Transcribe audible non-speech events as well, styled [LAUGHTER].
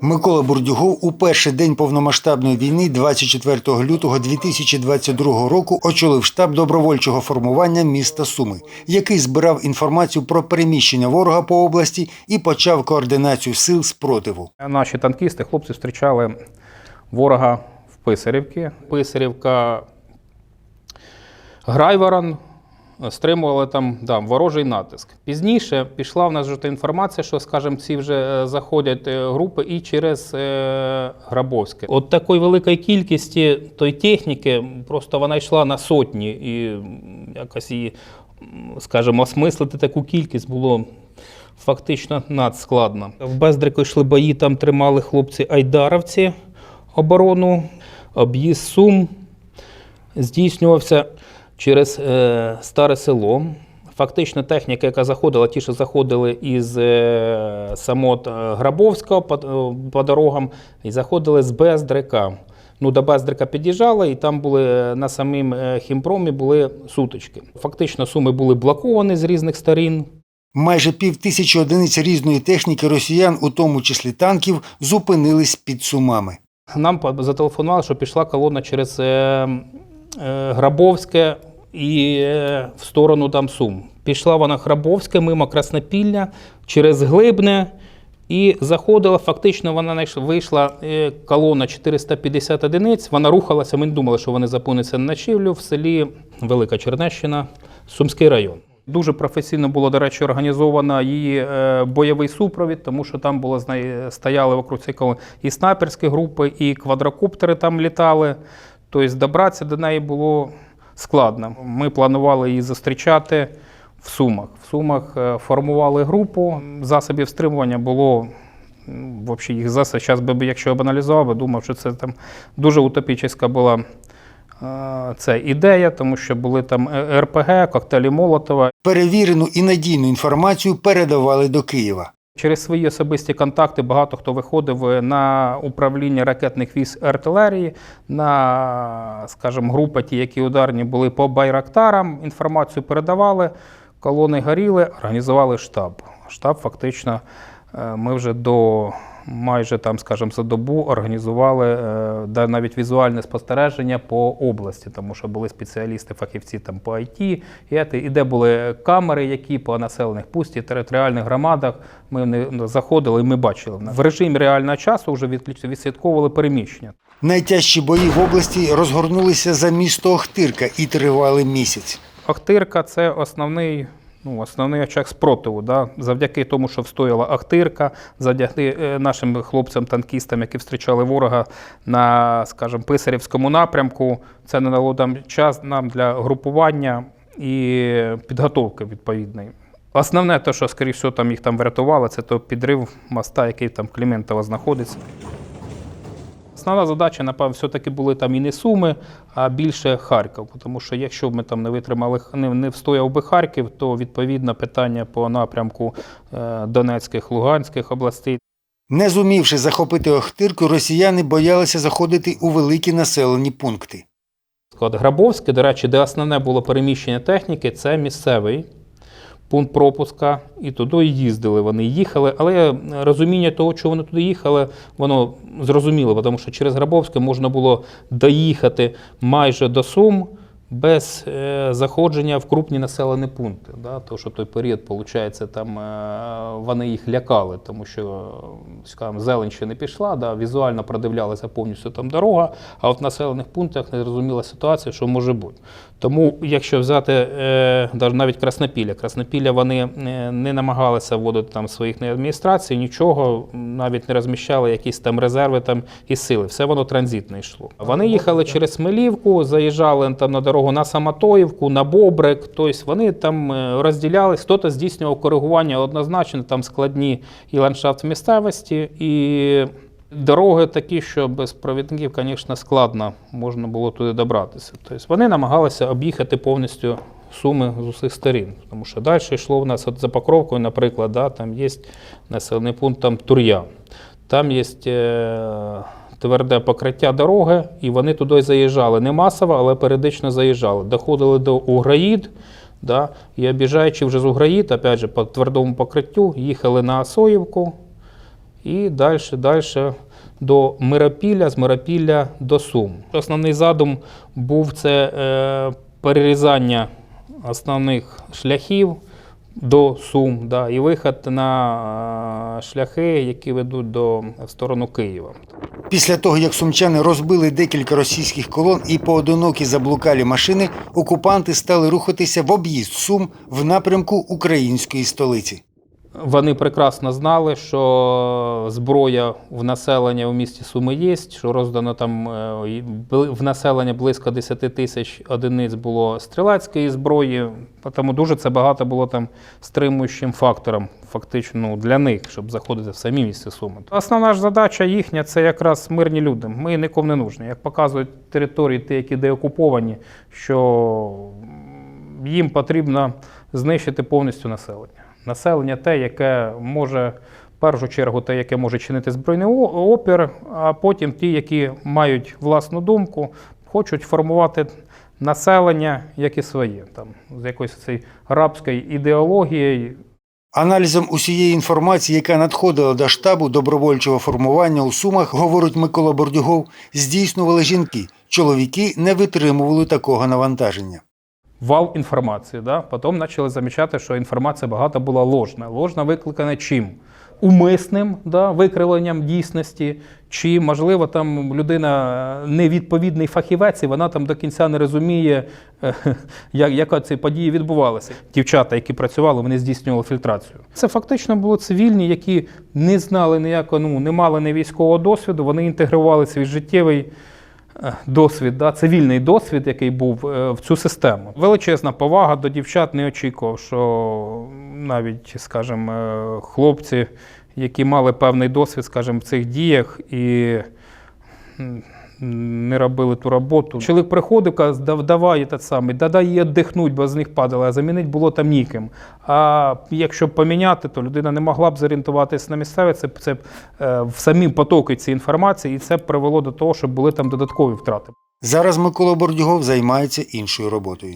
Микола Бурдюгов у перший день повномасштабної війни, 24 лютого 2022 року, очолив штаб добровольчого формування міста Суми, який збирав інформацію про переміщення ворога по області і почав координацію сил спротиву. Наші танкісти, хлопці зустрічали ворога в Писарівці. Писарівка Грайворон стримували там да, ворожий натиск. Пізніше пішла в нас вже та інформація, що, скажімо, ці вже е, заходять е, групи і через е, Грабовське. От такої великої кількості тої техніки, просто вона йшла на сотні, і якось її, скажімо, осмислити таку кількість було фактично надскладно. В Бездрику йшли бої, там тримали хлопці айдаровці оборону, об'їзд Сум здійснювався через е, старе село. Фактично, техніка, яка заходила, ті, що заходили із е, самот е, Грабовського по, е, по дорогам, і заходили з Бездрика. Ну, до Бездрика під'їжджали, і там були е, на самим хімпромі були сутички. Фактично, суми були блоковані з різних сторін. Майже пів тисячі одиниць різної техніки росіян, у тому числі танків, зупинились під Сумами. Нам зателефонували, що пішла колона через Грабовське і е, в сторону там Сум. Пішла вона Грабовське, мимо Краснопілля, через Глибне. І заходила, фактично вона вийшла е, колона 450 одиниць. Вона рухалася. Ми не думали, що вони запинуться на ночівлю в селі Велика Чернещина, Сумський район. Дуже професійно було, до речі, організовано її е, бойовий супровід, тому що там було стояли вокруг колони і снайперські групи, і квадрокоптери там літали. Тобто добратися до неї було складно. Ми планували її зустрічати в Сумах. В Сумах е, формували групу. Засобів стримування було. Взагалі їх засоб, зараз би, якщо б аналізував, би думав, що це там дуже утопічна була це ідея, тому що були там е, РПГ, коктейлі Молотова. Перевірену і надійну інформацію передавали до Києва. Через свої особисті контакти багато хто виходив на управління ракетних військ артилерії, на, скажімо, групи, ті, які ударні були по байрактарам, інформацію передавали, колони горіли, організували штаб. Штаб фактично е, ми вже до майже там, скажімо, за добу організували е, навіть візуальне спостереження по області, тому що були спеціалісти, фахівці там по IT, і, і де були камери, які по населених пунктах, територіальних громадах. Ми не ну, заходили і ми бачили. В режимі реального часу вже відслідковували переміщення. Найтяжчі бої в області розгорнулися за місто Охтирка і тривали місяць. Ахтирка це основний. Ну, основний очаг спротиву, да? завдяки тому, що встояла Ахтирка, завдяки е, нашим хлопцям-танкістам, які зустрічали ворога на, скажімо, Писарівському напрямку. Це не дало нам час нам для групування і підготовки відповідної. Основне, те, що, скоріше всього, там їх там врятувало, це то підрив моста, який там в Кліментово знаходиться. Основна задача, напевно, все-таки були там і не Суми, а більше Харків. Тому що якщо б ми там не витримали, не, не встояв би Харків, то відповідно питання по напрямку е, Донецьких, Луганських областей. Не зумівши захопити Охтирку, росіяни боялися заходити у великі населені пункти. Склад Грабовське, до речі, де основне було переміщення техніки, це місцевий пункт пропуска, і туди їздили. Вони їхали, але розуміння того, що вони туди їхали, воно зрозуміло, тому що через Грабовське можна було доїхати майже до Сум без е, заходження в крупні населені пункти. Да? Тому що той період, виходить, там е, вони їх лякали, тому що скажімо, зелень ще не пішла, да? візуально продивлялася повністю там дорога, а от в населених пунктах не зрозуміла ситуація, що може бути. Тому, якщо взяти е, навіть Краснопілля, Краснопілля вони не намагалися вводити там своїх адміністрацій, нічого, навіть не розміщали якісь там резерви там і сили. Все воно транзитно йшло. Вони їхали через Смелівку, заїжджали там на дорогу на Самотоївку, на Бобрик. Тобто вони там е, розділялись, хтось здійснював коригування однозначно, там складні і ландшафт місцевості, і Дороги такі, що без провідників, звісно, складно можна було туди добратися. Тобто вони намагалися об'їхати повністю суми з усіх сторін. Тому що далі йшло в нас от за Покровкою, наприклад, да, там є населений пункт там Тур'я. Там є е, тверде покриття дороги, і вони туди заїжджали. Не масово, але періодично заїжджали. Доходили до Уграїд, да, і об'їжджаючи вже з Уграїд, опять же, по твердому покриттю, їхали на Асоївку і далі, далі до Миропілля, з Миропілля до Сум. Основний задум був це е, перерізання основних шляхів до Сум да, і вихід на е, шляхи, які ведуть до, в сторону Києва. Після того, як сумчани розбили декілька російських колон і поодинокі заблукалі машини, окупанти стали рухатися в об'їзд Сум в напрямку української столиці. Вони прекрасно знали, що зброя в населення в місті Суми є, що роздано там е, в населення близько 10 тисяч одиниць було стрілецької зброї, тому дуже це багато було там стримуючим фактором, фактично ну, для них, щоб заходити в самі місті Суми. Основна ж задача їхня це якраз мирні люди. Ми нікому не нужні. Як показують території, ті, які деокуповані, що їм потрібно знищити повністю населення. Населення те, яке може, в першу чергу, те, яке може чинити збройний опір, а потім ті, які мають власну думку, хочуть формувати населення, як і своє, там, з якоюсь цією рабською ідеологією, Аналізом усієї інформації, яка надходила до штабу добровольчого формування у Сумах, говорить Микола Бордюгов, здійснювали жінки. Чоловіки не витримували такого навантаження. Вал інформації. Да? Потім почали замічати, що інформація багато була ложна. Ложна викликана чим? Умисним да, викривленням дійсності, чи, можливо, там людина невідповідний фахівець, і вона там до кінця не розуміє, е, [LAUGHS] як, яка ці події відбувалися. Дівчата, які працювали, вони здійснювали фільтрацію. Це фактично були цивільні, які не знали ніякого, ну, не мали ні військового досвіду, вони інтегрували свій життєвий е, досвід, да, цивільний досвід, який був е, в цю систему. Величезна повага до дівчат не очікував, що навіть, скажімо, е, хлопці, які мали певний досвід, скажімо, в цих діях і не робили ту роботу. Чоловік приходив, казав, давай те саме, да їй віддихнуть, бо з них падали, а замінити було там ніким. А якщо поміняти, то людина не могла б зорієнтуватися на місцеві, це, це е, в самі потоки цієї інформації, і це привело до того, щоб були там додаткові втрати. Зараз Микола Бордюгов займається іншою роботою.